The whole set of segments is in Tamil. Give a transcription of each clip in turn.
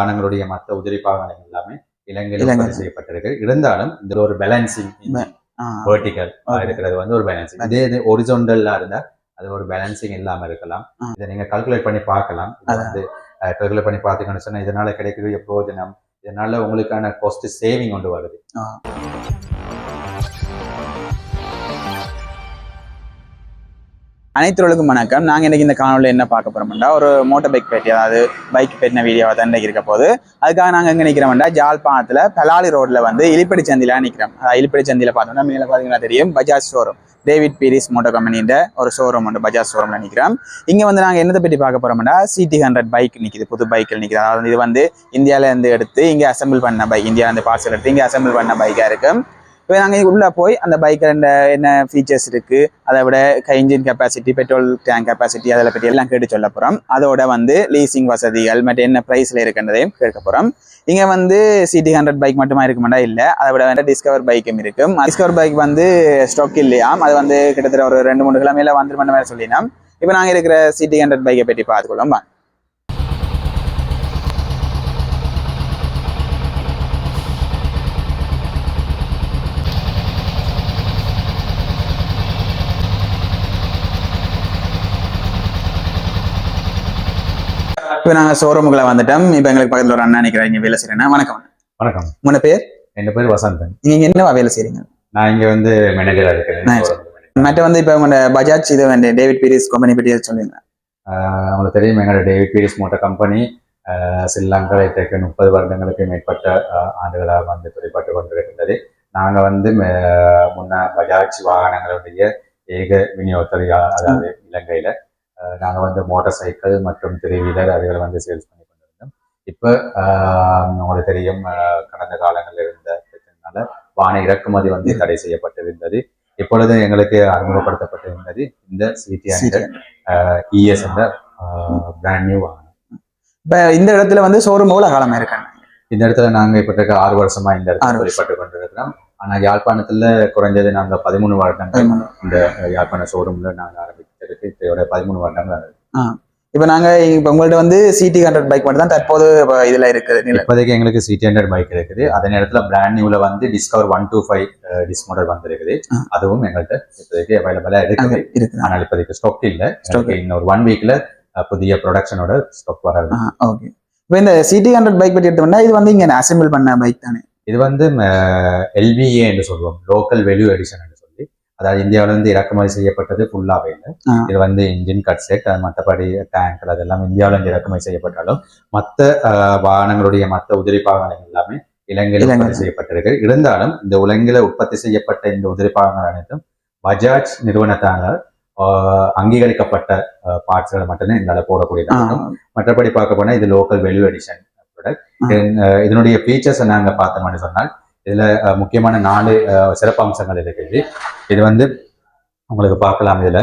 வாகனங்களுடைய மற்ற உதிரி பாகங்கள் எல்லாமே இலங்கையில் செய்யப்பட்டிருக்கு. இருந்தாலும் இந்த ஒரு பேலன்சிங் வெர்டிக்கல். இருக்கிறது வந்து ஒரு பேலன்சிங் இதே இது ஒரிஜோண்டல்லா இருந்தா அது ஒரு பேலன்சிங் இல்லாம இருக்கலாம். இதை நீங்க கால்குலேட் பண்ணி பார்க்கலாம். வந்து கால்குலேட் பண்ணி பார்த்தீங்கன்னு சொன்னா இதனால கிடைக்கக்கூடிய பிரயோஜனம் இதனால உங்களுக்கான காஸ்ட் சேவிங் கொண்டு வருது. அனைத்துகளுக்கும் வணக்கம். நாங்க இன்னைக்கு இந்த காணொலியில் என்ன பார்க்க போறோம்னா ஒரு மோட்டார் பைக் பேட்டி அதாவது பைக் பேட்டின வீடியோவை தான் இன்றைக்கி இருக்க போது அதுக்காக நாங்க எங்கே நிக்கிறோம்னா ஜாழ்ப்பாணத்துல பலாலி ரோட்ல வந்து இலிப்படி சந்தியில் நிற்கிறோம் அதாவது இலிப்படி சந்தியில் பார்த்தோம்னா மேல பாத்தீங்கன்னா தெரியும் Bajaj showroom David Peiris motor கம்பெனின்ற ஒரு ஷோரூம் உண்டு பஜாஜ் ஷோரூம்ல நிக்கிறோம். இங்க வந்து நாங்க என்னத்தை பற்றி பார்க்க போறோம்னா சிடி ஹண்ட்ரட் பைக் நிக்குது புது பைக்கில் நிற்கிது அதாவது இது வந்து இந்தியால இருந்து எடுத்து இங்க அசம்பிள் பண்ண பைக் இந்தியாவிலேருந்து பார்சல் எடுத்து இங்க அசம்பிள் பண்ண பைக்கா இருக்கு இப்போ நாங்கள் உள்ள போய் அந்த பைக்கில் என்ன ஃபீச்சர்ஸ் இருக்கு அதை விட engine capacity petrol tank capacity அதில் பற்றி எல்லாம் கேட்டு சொல்ல போகிறோம் அதோட வந்து லீசிங் வசதிகள் மற்ற என்ன ப்ரைஸில் இருக்குன்றதையும் கேட்க போகிறோம் இங்கே வந்து சிடி ஹண்ட்ரட் பைக் மட்டுமா இருக்குமாடா இல்லை. அதை விட வந்து டிஸ்கவர் பைக்கும் இருக்கும். டிஸ்கவர் பைக் வந்து ஸ்டாக் இல்லையாம் அது வந்து கிட்டத்தட்ட ஒரு ரெண்டு மூணு கிழமையில வந்துருமென்ற மாதிரி சொல்லினோம் இப்போ நாங்கள் இருக்கிற சிடி ஹண்ட்ரட் பைக்கை பற்றி பார்த்துக்கொள்ளும் இப்போ நாங்கள் ஷோரூமுக்குள்ள வந்துட்டோம் இப்போ எங்களுக்கு பக்கத்தில் ஒரு அண்ணா நிற்கிறேன் இங்கே வேலை செய்கிறேன்னா வணக்கம் வணக்கம். உங்களோட பேர்? என் பேர் வசந்தன் நீங்க என்னவா வேலை செய்றீங்க? நான் இங்க வந்து மேனேஜரா இருக்கிறேன். மற்ற வந்து இப்போ உங்களோட பஜாஜ் இது வந்து டேவிட் பீரிஸ் கம்பெனி பற்றி சொல்லுங்க. உங்களுக்கு தெரியும் எங்களோட David Peiris motor company. Sri Lanka இன்றைக்கு முப்பது வருடங்களுக்கு மேற்பட்ட ஆண்டுகளாக வந்து துறைப்பட்டு கொண்டிருக்கின்றது. நாங்கள் வந்து முன்ன பஜாஜ் வாகனங்களுடைய ஏக விநியோகத்தர் அதாவது இலங்கையில ஆஹ் நாங்க வந்து மோட்டார் சைக்கிள் மற்றும் த்ரீ வீலர் அதுகளை வந்து சேல்ஸ் பண்ணி கொண்டிருந்தோம். இப்போ உங்களுக்கு தெரியும் கடந்த காலங்களில் இருந்த பிரச்சனைனால வான இறக்குமதி வந்து தடை செய்யப்பட்டிருந்தது. இப்பொழுது எங்களுக்கு அறிமுகப்படுத்தப்பட்டிருந்தது இந்த சிடி இஎஸ் என்ற பிராண்ட் நியூ வாகனம். இப்போ இந்த இடத்துல வந்து ஷோரூம் எவ்வளோ காலமா இருக்காங்க? இந்த இடத்துல நாங்க இப்ப இருக்க ஆறு வருஷமா இந்த இடத்துல. வெளிப்பட்டு கொண்டிருக்கிறோம். ஆனா யாழ்ப்பாணத்துல குறைஞ்சது நாங்க பதிமூணு வருடங்கள் இந்த யாழ்ப்பாண ஷோரூம்ல நாங்க இதோட பதிமூணு வருடங்கள். இப்போ நாங்க இப்போ உங்கள்ட்ட வந்து சிடி ஹண்ட்ரட் பைக் மட்டும் தான் தற்போது இதுல இருக்குது. இப்போதைக்கு எங்களுக்கு சிடி ஹண்ட்ரட் பைக் இருக்குது. அதே நேரத்துல பிராண்ட் நியூல வந்து Discover one two five disc model வந்திருக்குது. அதுவும் எங்கள்கிட்ட இப்போதைக்கு அவைலபிளா இருக்குது. இருக்குது. ஆனால் இப்போதைக்கு ஸ்டாக் இல்ல. ஸ்டாக் இன்னொரு ஒன் வீக்ல புதிய ப்ரொடக்ஷனோட ஸ்டாக் வர ஓகே இப்போ இந்த சிடி ஹண்ட்ரட் பைக் பற்றி எடுத்தோம்னா இது வந்து இங்க அசெம்பிள் பண்ண பைக் தானே? இது வந்து எல்விஏ என்று சொல்லுவோம். லோக்கல் வெல்யூ எடிஷன் என்று அதாவது இந்தியாவில இருந்து இறக்குமதி செய்யப்பட்டது ஃபுல்லாவே இல்லை. இது வந்து இன்ஜின் கட் செட் மற்றபடி டேங்க் அதெல்லாம் இந்தியாவில இருந்து இறக்குமதி செய்யப்பட்டாலும் மற்ற வாகனங்களுடைய மற்ற உதிரி பாகங்கள் எல்லாமே இலங்கையில் இலங்கை. உற்பத்தி செய்யப்பட்டிருக்கு. இருந்தாலும் இந்த உலகில உற்பத்தி செய்யப்பட்ட இந்த உதிரி பாகங்கள் அனைத்தும் பஜாஜ் நிறுவனத்தால அங்கீகரிக்கப்பட்ட பார்ட்ஸ்களை மட்டும்தான் எங்களால் போடக்கூடியதாக இருக்கும். மற்றபடி பார்க்க போனா இது லோக்கல் வெல்யூ எடிஷன் ப்ராடக்ட் இதனுடைய ஃபீச்சர்ஸ் நாங்க பார்த்தோம்னு சொன்னால் இதுல முக்கியமான நாலு சிறப்பு அம்சங்கள் இருக்குது இது. வந்து உங்களுக்கு பார்க்கலாம் இதுல.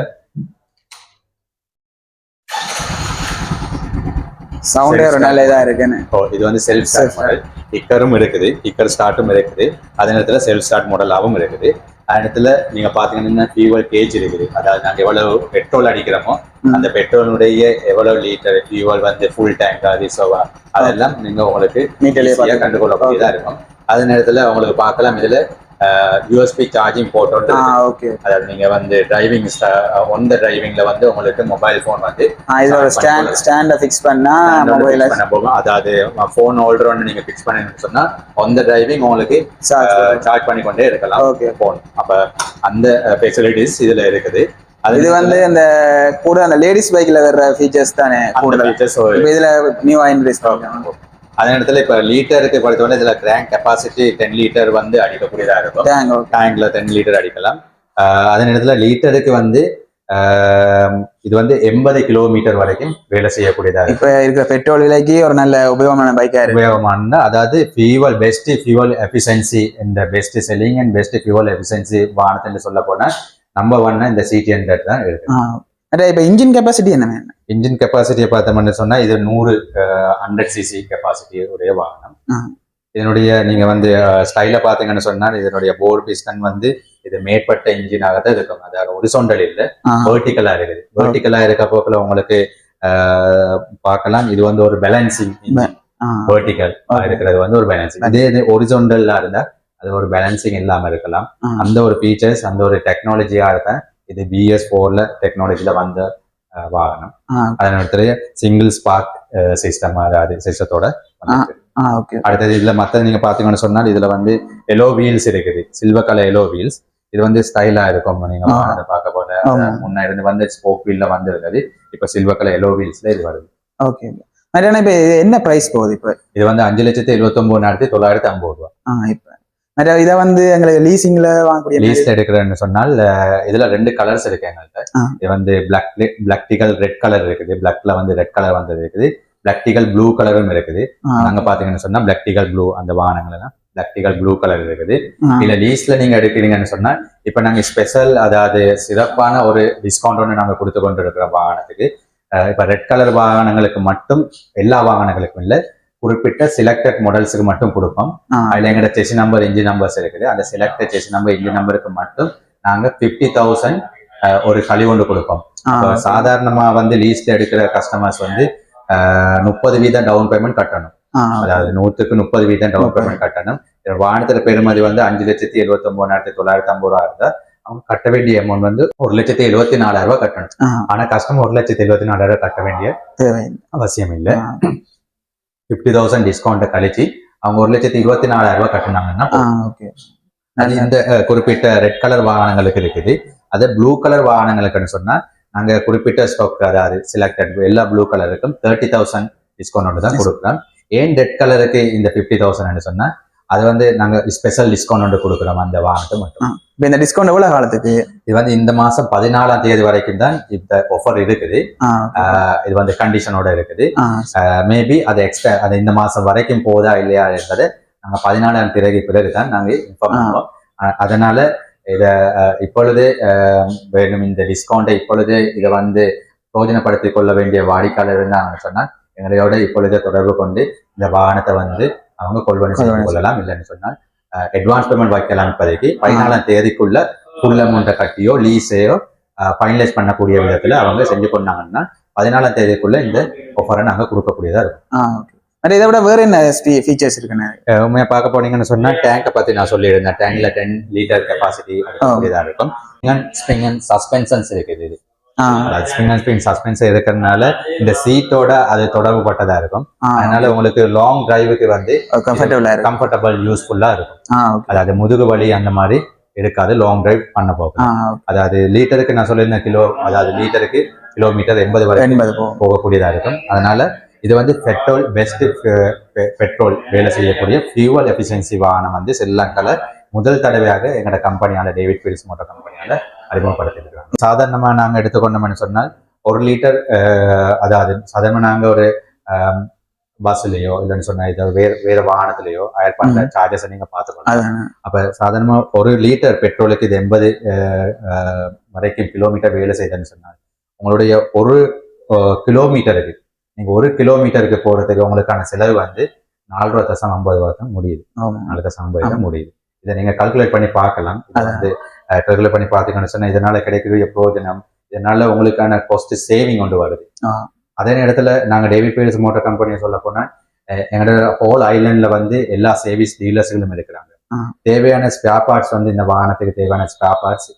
சவுண்டே ஒரு நல்ல இதா இருக்குன்னு. இப்போ இது வந்து செல்ஃப் ஸ்டார்ட். மாடல் கிக்கரும் இருக்குது. கிக்கர் ஸ்டார்ட்டும் இருக்குது. அதே நேரத்துல செல்ஃப் ஸ்டார்ட் மாடலாகவும் இருக்குது. அதே நேரத்துல நீங்க பாத்தீங்கன்னா ஃபியூவல் கேஜ் இருக்குது. அதாவது நாங்க எவ்வளவு பெட்ரோல் அடிக்கிறோமோ. அந்த பெட்ரோலுடைய எவ்வளவு லிட்டர் ஃபியூவல் வந்து ஃபுல் டேங்கா ரிசோவா அதெல்லாம் நீங்க உங்களுக்கு நீட்டிலே ஈஸியா கண்டுகொள்ளக்கூடியதா இருக்கும். அதே நேரத்துல உங்களுக்கு பார்க்கலாம். இதுல யூஎஸ்பி சார்ஜிங் இருக்கு. ஓகே அதாவது நீங்க வந்து டிரைவிங் ஒன் த டிரைவிங்ல வந்து உங்களுக்கு மொபைல் ஃபோன் வந்து ஒரு ஸ்டாண்ட் ஸ்டாண்டை ஃபிக்ஸ் பண்ணா மொபைல போகும். அதாவது ஃபோன் ஹோல்டர் ஒன்று நீங்க ஃபிக்ஸ் பண்ணீங்கன்னு சொன்னா the டிரைவிங் உங்களுக்கு சார்ஜ் பண்ணி கொண்டே இருக்கலாம். ஓகே ஃபோன் அப்ப அந்த ஃபெசிலிட்டிஸ் இதுல இருக்குது. இது வந்து அந்த கூட அந்த லேடிஸ் பைக்ல வர்ற ஃபீச்சர்ஸ் தானே features இப்போ இதுல நியூ இன்ட்ரீஸ் பண்ணுறாங்க அதே நேரத்துல இப்ப லீட்டருக்கு பொறுத்தவரை இதுல கிராங்க் கெப்பாசிட்டி டென் லிட்டர் வந்து அடிக்கக்கூடியதா இருக்கும். டேங்க்ல டென் லிட்டர் அடிக்கலாம். அதே நேரத்துல லீட்டருக்கு வந்து இது வந்து எண்பது கிலோமீட்டர் வரைக்கும் வேலை செய்யக்கூடியதா இப்ப இருக்கிற பெட்ரோல் விலைக்கு ஒரு நல்ல உபயோகமான பைக்கா இருக்கு. உபயோகமான அதாவது ஃபியூவல் பெஸ்ட் ஃபியூவல் எஃபிஷியன்சி இந்த best selling and best fuel efficiency வாகனத்தில் சொல்ல போனா நம்பர் ஒன்னா இந்த சிடி ஹண்ட்ரட் தான் இருக்கு. இப்ப இன்ஜின் கெப்பாசிட்டி என்ன இன்ஜின் கெப்பாசிட்டியை பார்த்தோம்னு சொன்னா இது நூறு ஹண்ட்ரட் சிசி கெப்பாசிட்டி உடைய வாகனம். இதனுடைய நீங்க வந்து ஸ்டைல பாத்தீங்கன்னு சொன்னால் இதனுடைய போர் பிஸ்டன் வந்து இது மேற்பட்ட இன்ஜினாக தான் இருக்கும். அதாவது ஒரிசோண்டல் இல்ல வெர்டிக்கலா இருக்குது. வெர்டிக்கலா இருக்க போக்குல உங்களுக்கு பார்க்கலாம். இது வந்து ஒரு பேலன்சிங் வெர்டிக்கல். இருக்கிறது வந்து ஒரு பேலன்சிங் அதே இது ஒரிஜோண்டல்லா இருந்தா அது ஒரு பேலன்சிங் இல்லாம இருக்கலாம். அந்த ஒரு ஃபீச்சர்ஸ் அந்த ஒரு டெக்னாலஜியா இருந்தா இது பிஎஸ் ஃபோர்ல டெக்னாலஜில வந்த வாகனம். ஆ அதனடுத்து சிங்கிள் ஸ்பார்க் சிஸ்டம் அதாவது சிஸ்டத்தோட அடுத்தது இதுல மத்த நீங்க பாத்தீங்கன்னு சொன்னால் இதுல வந்து எலோ வீல்ஸ் இருக்குது. சில்வர் கலர் எலோ வீல்ஸ் இது வந்து ஸ்டைலா இருக்கும். நீங்க பார்க்க போல. முன்ன இருந்து வந்து ஸ்போக் வீல்ல வந்து இருந்தது இப்ப சில்வர் கலர் எலோ வீல்ஸ்ல இது வருது. ஓகே இப்போ என்ன ப்ரைஸ் போகுது இப்போ? இது வந்து அஞ்சு லட்சத்தி எழுபத்தி ஒன்பதாயிரத்தி தொள்ளாயிரத்தி ஐம்பது ரூபா. இப்போ. மற்ற இதை வந்து எங்களுக்கு லீசிங்ல வாங்கக்கூடிய லீஸ்ல எடுக்கிறேன்னு சொன்னால் இதுல ரெண்டு கலர்ஸ் இருக்கு எங்கள்கிட்ட. இது வந்து black black decal red colour இருக்குது. பிளாக்ல வந்து ரெட் கலர் வந்தது இருக்குது. பிளாக் டிகல் ப்ளூ கலரும் இருக்குது. ஆ, நாங்க பாத்தீங்கன்னு சொன்னா பிளாக் டிகல் ப்ளூ அந்த வாகனங்கள் எல்லாம் பிளாக் டிகல் ப்ளூ கலர் இருக்குது. இல்ல லீஸ்ல நீங்க எடுக்கிறீங்கன்னு சொன்னா இப்ப நாங்க ஸ்பெஷல் அதாவது சிறப்பான ஒரு டிஸ்கவுண்ட் ஒன்று நாங்க கொடுத்து கொண்டு இருக்கிற வாகனத்துக்கு இப்ப ரெட் கலர் வாகனங்களுக்கு மட்டும் எல்லா வாகனங்களுக்கும் இல்ல குறிப்பிட்ட சிலக்டட் மாடல்ஸுக்கு மட்டும் கொடுப்போம். அதுல எங்கட செஸ் நம்பர் இன்ஜின் நம்பர்ஸ் இருக்குது. அந்த செலக்டட் செஸ் நம்பர் இன்ஜின் நம்பருக்கு மட்டும் நாங்க பிப்டி தௌசண்ட் ஒரு கழிவுண்டு கொடுப்போம். ஆ, இப்போ சாதாரணமா வந்து லீஸ்ல எடுக்கிற கஸ்டமர்ஸ் வந்து முப்பது வீதம் டவுன் பேமெண்ட் கட்டணும். அதாவது நூற்றுக்கு முப்பது வீதம் டவுன் பேமெண்ட் கட்டணும். இதோட வாகனத்துல பெறுமதி வந்து அஞ்சு லட்சத்தி எழுபத்தி ஒன்பதாயிரத்தி தொள்ளாயிரத்தி ஐம்பது ரூபா இருந்தா அவங்க கட்ட வேண்டிய அமௌண்ட் வந்து ஒரு லட்சத்தி எழுபத்தி நாலாயிரம் ரூபாய் கட்டணும். ஆனா கஸ்டமர் ஒரு லட்சத்தி எழுபத்தி நாலாயிரம் ரூபாய் கட்ட வேண்டிய. அவசியம் இல்லை. ஆ, பிப்டி தௌசண்ட் டிஸ்கவுண்ட்டை கழிச்சு அவங்க ஒரு லட்சத்தி இருபத்தி நாலாயிரம் ரூபாய் கட்டினாங்கன்னா ஓகே அது இந்த குறிப்பிட்ட ரெட் கலர் வாகனங்களுக்கு இருக்குது. அதே ப்ளூ கலர் வாகனங்களுக்குன்னு சொன்னா நாங்க குறிப்பிட்ட ஸ்டாக் அதாவது செலக்டட் எல்லா ப்ளூ கலருக்கும் தேர்ட்டி தௌசண்ட் டிஸ்கவுண்ட் தான். கொடுக்குறோம். ஏன் ரெட் கலருக்கு இந்த ஃபிஃப்டி தௌசண்ட் சொன்னா அது வந்து நாங்க ஸ்பெஷல் டிஸ்கவுண்ட் கொடுக்குறோம் அந்த வாகனத்தை மட்டும். இப்போ இந்த டிஸ்கவுண்ட் எவ்வளவு காலத்துக்கு? இது வந்து இந்த மாசம் பதினாலாம் தேதி வரைக்கும் தான் இந்த ஆஃபர் இருக்குது. இது வந்து கண்டிஷனோட இருக்குது. மேபி அது எக்ஸ்ட்ரா அது இந்த மாசம் வரைக்கும் போதா இல்லையா என்பதை நாங்க பதினாலாம் பிறகு பிறகு தான் நாங்க இன்ஃபார்ம். பண்ணுவோம். அதனால இத இப்பொழுதே வேணும் இந்த டிஸ்கவுண்டை இப்பொழுதே இதை வந்து பிரயோஜனப்படுத்திக் கொள்ள வேண்டிய வாடிக்கையாளர் இருந்தாங்க சொன்னா எங்களோட இப்பொழுதே தொடர்பு கொண்டு இந்த வாகனத்தை வந்து அவங்க கொள்வனை கொள்ளலாம் இல்லைன்னு சொன்னால் அட்வான்ஸ் பேமெண்ட் வைக்கலாம் இப்போதைக்கு. பதினாலாம் தேதிக்குள்ள ஃபுல் அமௌண்ட்டை கட்டியோ லீஸையோ ஃபைனலைஸ் பண்ணக்கூடிய விதத்துல அவங்க செஞ்சு கொண்டாங்கன்னா பதினாலாம் தேதிக்குள்ள இந்த ஆஃபரை நாங்க கொடுக்கக்கூடியதா இருக்கும். இதை விட வேற என்ன ஃபீச்சர்ஸ் இருக்குண்ணே அஹ் உண்மையா பார்க்க போனீங்கன்னு சொன்னா டேங்கை பத்தி நான் சொல்லியிருந்தேன். டேங்க்ல டென் லிட்டர் கெப்பாசிட்டி இருக்கக்கூடியதா இருக்கும். அண்ட் சஸ்பென்ஷன்ஸ் இருக்குது இது. சஸ்பென்ஸ் இருக்கிறதுனால இந்த சீட்டோட அது தொடர்பு பட்டதா இருக்கும் அதனால உங்களுக்கு லாங் டிரைவுக்கு வந்து கம்ஃபர்டபுளா கம்ஃபர்டபுள் யூஸ்ஃபுல்லா இருக்கும். அதாவது முதுகு வலி அந்த மாதிரி இருக்காது லாங் டிரைவ் பண்ண போகும். அதாவது லிட்டருக்கு நான் சொல்லியிருந்த கிலோ அதாவது லிட்டருக்கு கிலோமீட்டர் எண்பது வரை போகக்கூடியதா இருக்கும். அதனால இது வந்து பெட்ரோல் பெஸ்ட் பெட்ரோல் வேலை செய்யக்கூடிய ஃபியூவல் எஃபிஷியன்சி வாகனம் வந்து ஸ்ரீலங்கால முதல் தடவையாக எங்களோட கம்பெனியால டேவிட் பீரிஸ் மோட்டர் கம்பெனியால அறிமுகப்படுத்திருக்காங்க சாதாரணமா நாங்க எடுத்துக்கொண்டோம்னு சொன்னால் ஒரு லிட்டர் அதாவது சாதாரணமா நாங்க ஒரு பஸ்லயோ இல்லைன்னு சொன்னா இது வேற வேற வாகனத்திலேயோ ஹயர் பண்ற சார்ஜஸ் நீங்க பார்த்துக்கணும் அப்ப சாதாரணமா ஒரு லிட்டர் பெட்ரோலுக்கு இது எண்பது வரைக்கும் கிலோமீட்டர் வேலை செய்யுதுன்னு சொன்னால் உங்களுடைய ஒரு கிலோமீட்டருக்கு நீங்க ஒரு கிலோமீட்டருக்கு போறதுக்கு உங்களுக்கான செலவு வந்து நாலு ரூபா தசம் ஐம்பது ரூபா தான் முடியுது. நாலு தசம் ஐம்பது தான் முடியுது. இதை நீங்க கால்குலேட் பண்ணி பார்க்கலாம். இதை. வந்து கால்குலேட் பண்ணி பார்த்தீங்கன்னு சொன்னா இதனால கிடைக்கக்கூடிய பிரயோஜனம் இதனால உங்களுக்கான காஸ்ட் சேவிங் கொண்டு வருது. அதே நேரத்துல நாங்க டேவிட் பீரிஸ் மோட்டார் கம்பெனியை சொல்ல போனா அஹ், எங்களோட ஹோல் ஐலண்ட்ல வந்து எல்லா சர்வீஸ் டீலர்ஸ்களும் இருக்கிறாங்க. தேவையான ஸ்பேர் பார்ட்ஸ் வந்து இந்த வாகனத்துக்கு தேவையான spare parts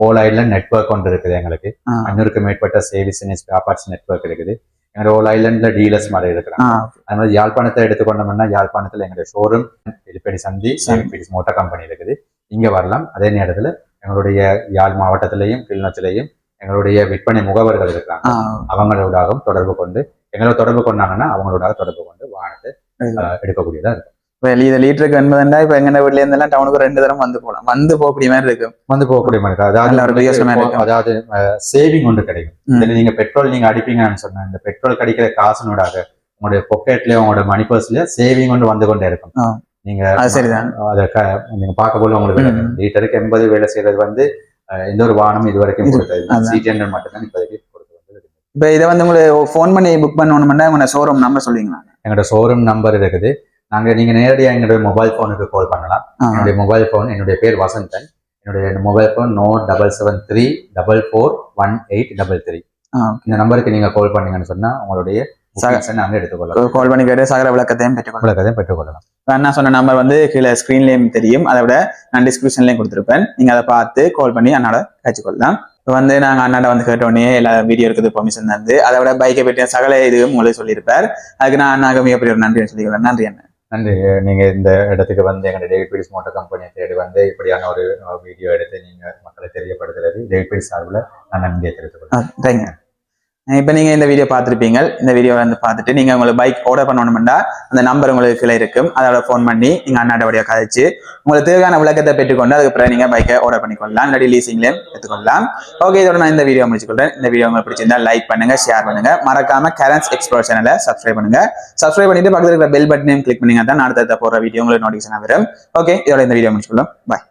whole island network ஒன்று இருக்குது எங்களுக்கு. அஞ்சூறுக்கு மேற்பட்ட சேவிஸ் ஸ்பேர் பார்ட்ஸ் நெட்வொர்க் இருக்குது. எங்களோட ஹோல் ஐலண்ட்ல டீலர்ஸ் மாதிரி இருக்கிறாங்க அது மாதிரி யாழ்ப்பாணத்தை எடுத்துக்கொண்டோம்னா யாழ்ப்பாணத்துல எங்களுடைய ஷோரூம் எலிப்படி சந்தி மோட்டார் கம்பெனி இருக்குது. இங்க வரலாம். அதே நேரத்துல எங்களுடைய யாழ் மாவட்டத்திலையும் கிளிநொச்சிலையும் எங்களுடைய விற்பனை முகவர்கள் இருக்கிறாங்க ஆ, அவங்களோடாகவும் தொடர்பு கொண்டு எங்களோட தொடர்பு கொண்டாங்கன்னா அவங்களோட தொடர்பு கொண்டு வாகனத்தை எடுக்கக்கூடியதா இருக்கும். இப்ப இது லிட்டருக்கு எண்பதுண்டா இப்ப எங்க வீட்ல இருந்தெல்லாம் டவுனுக்கு ரெண்டு தரம் வந்து போகலாம். வந்து போகக்கூடிய மாதிரி இருக்கும் வந்து போகக்கூடிய மாதிரி அதாவது இருக்கும். அதாவது சேவிங் ஒன்று கிடைக்கும். இதுல நீங்க பெட்ரோல் நீங்க அடிப்பீங்கன்னு சொன்னா இந்த பெட்ரோல் கிடைக்கிற காசுனோடாக உங்களுடைய பொக்கெட்லயோ உங்களோட மணி பர்ஸ்லயோ சேவிங் ஒன்று வந்து கொண்டே இருக்கும். நீங்க சரிதான். அதை நீங்க பார்க்க போல உங்களுக்கு. லிட்டருக்கு எண்பது வேலை செய்யறது வந்து எந்த ஒரு வாகனம் இது வரைக்கும் கொடுத்தது. சிடி ஹண்ட்ரட் மட்டும் தான் இப்போதைக்கு இப்ப இதை வந்து உங்களுக்கு ஃபோன் பண்ணி புக் பண்ணணும்னா உங்க ஷோரூம் நம்பர் சொல்லுவீங்களா? எங்களோட ஷோரூம் நம்பர் இருக்குது. நாங்க நீங்க நேரடியா எங்களுடைய மொபைல் போனுக்கு கால் பண்ணலாம். என்னுடைய மொபைல் ஃபோன் என்னுடைய பேர் வசந்தன். என்னுடைய mobile phone no double seven three double four one eight double three இந்த நம்பருக்கு நீங்க கால் பண்ணீங்கன்னு சொன்னா உங்களுடைய நாங்க கால் பண்ணி கேட்டு சகல விளக்கத்தையும் பெற்றுக்கொள்ளலாம். உங்களுக்கு பெற்றுக்கொள்ளலாம். அண்ணா சொன்ன நம்பர் வந்து கீழே ஸ்க்ரீன்லேயும் தெரியும். அதை விட நான் டிஸ்கிரிப்ஷன்லேயும் கொடுத்துருப்பேன். நீங்கள் அதை பார்த்து கால் பண்ணி அண்ணாட கற்றுக்கொள்ளலாம் இப்போ வந்து நாங்கள் அண்ணாட வந்து கேட்டோடனே எல்லா வீடியோ இருக்குது பெர்மிஷன் தந்து. அதை விட பைக்கை பற்றிய சகல இதுவும் உங்களுக்கு சொல்லியிருப்பார். அதுக்கு நான் அண்ணாக்கு மிகப்பெரிய ஒரு நன்றி சொல்லிக்கிறேன். நன்றி அண்ணா. நன்றி. நீங்க இந்த இடத்துக்கு வந்து எங்க டேவிட் பீரிஸ் மோட்டார் கம்பெனியை தேடி வந்து இப்படியான ஒரு வீடியோ எடுத்து நீங்க மக்களை தெரியப்படுத்துறது. டேவிட் பீரிஸ் சார்பில் நான் நன்றியை தெரிவித்துக் கொள்கிறேன். தேங்க்யூ இப்போ நீங்கள் இந்த வீடியோ பார்த்துருப்பீங்க. இந்த வீடியோ வந்து பார்த்துட்டு நீங்கள் உங்களுக்கு பைக் ஆர்டர் பண்ணணும்னா அந்த நம்பர் உங்களுக்கு கீழே இருக்கும். அதோட ஃபோன் பண்ணி நீங்கள் அண்ணாட வழியாக கதைச்சு உங்களுக்கு தேவையான விளக்கத்தை பெற்றுக்கொண்டு அதுக்கப்புறம் நீங்கள் பைக்கை ஆர்டர் பண்ணிக்கொள்ளலாம். இல்லாட்டி லீசிங்லேயும் எடுத்துக்கொள்ளலாம். ஓகே இதோட நான் இந்த வீடியோ முடிச்சுக்கொள்றேன். இந்த வீடியோ உங்களுக்கு பிடிச்சிருந்தா லைக் பண்ணுங்க ஷேர் பண்ணுங்க. மறக்காம கரன்ஸ் எக்ஸ்ப்ளோர் சேனலை சப்ஸ்கிரைப் பண்ணுங்க. சப்ஸ்கிரைப் பண்ணிட்டு பக்கத்துல இருக்கிற பெல் பட்டனையும் கிளிக் பண்ணீங்க தான் நான் அடுத்த போடுற வீடியோ உங்களுக்கு நோட்டிஃபிகேஷன் வரும். ஓகே இதோட இந்த வீடியோ முடிச்சுக்கொள்ளும். பாய்